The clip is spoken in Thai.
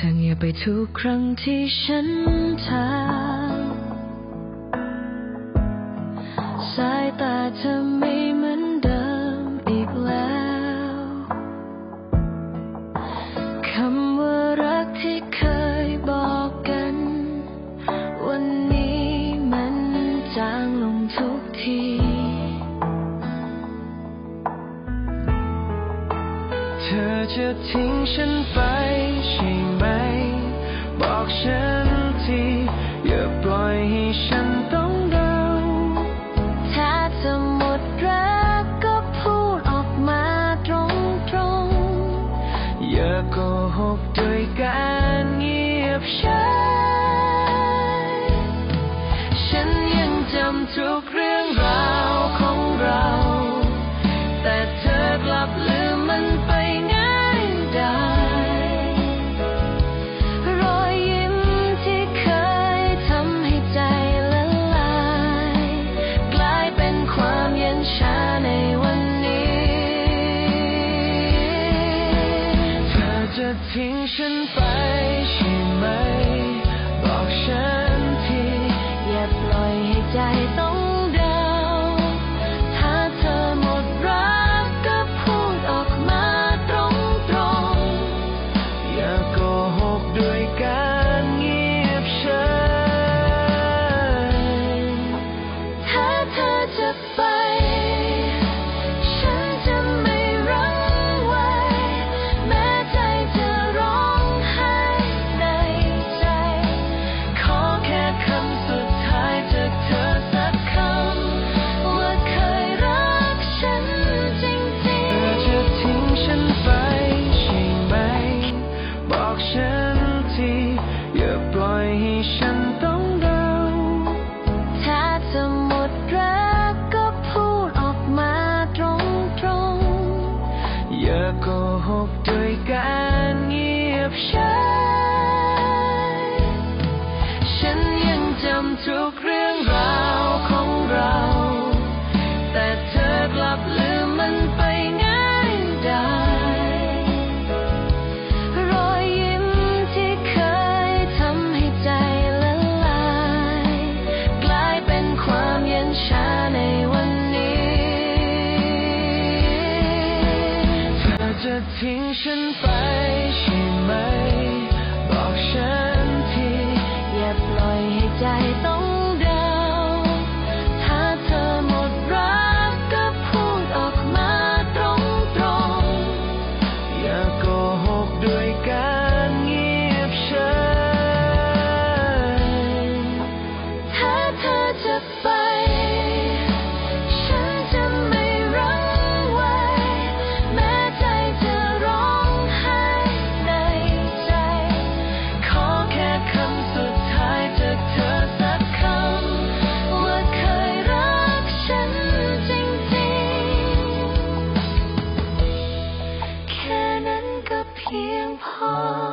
ธอเงียบไปทุกครั้งที่ฉันถามสายตาเธอไม่เหมือนเดิมอีกแล้วคำว่ารักที่เคยบอกกัน วันนี้มันจางลงทุกทีเธอจะทิ้งฉันไป หกด้วยการเงียบเฉยฉันยังจำทุกเรื่องราวของเรา ฉั雪ไโกหกด้วยการเงียบเฉยฉันยังจำทุกเรื่องราว ทิ้งฉัน Oh.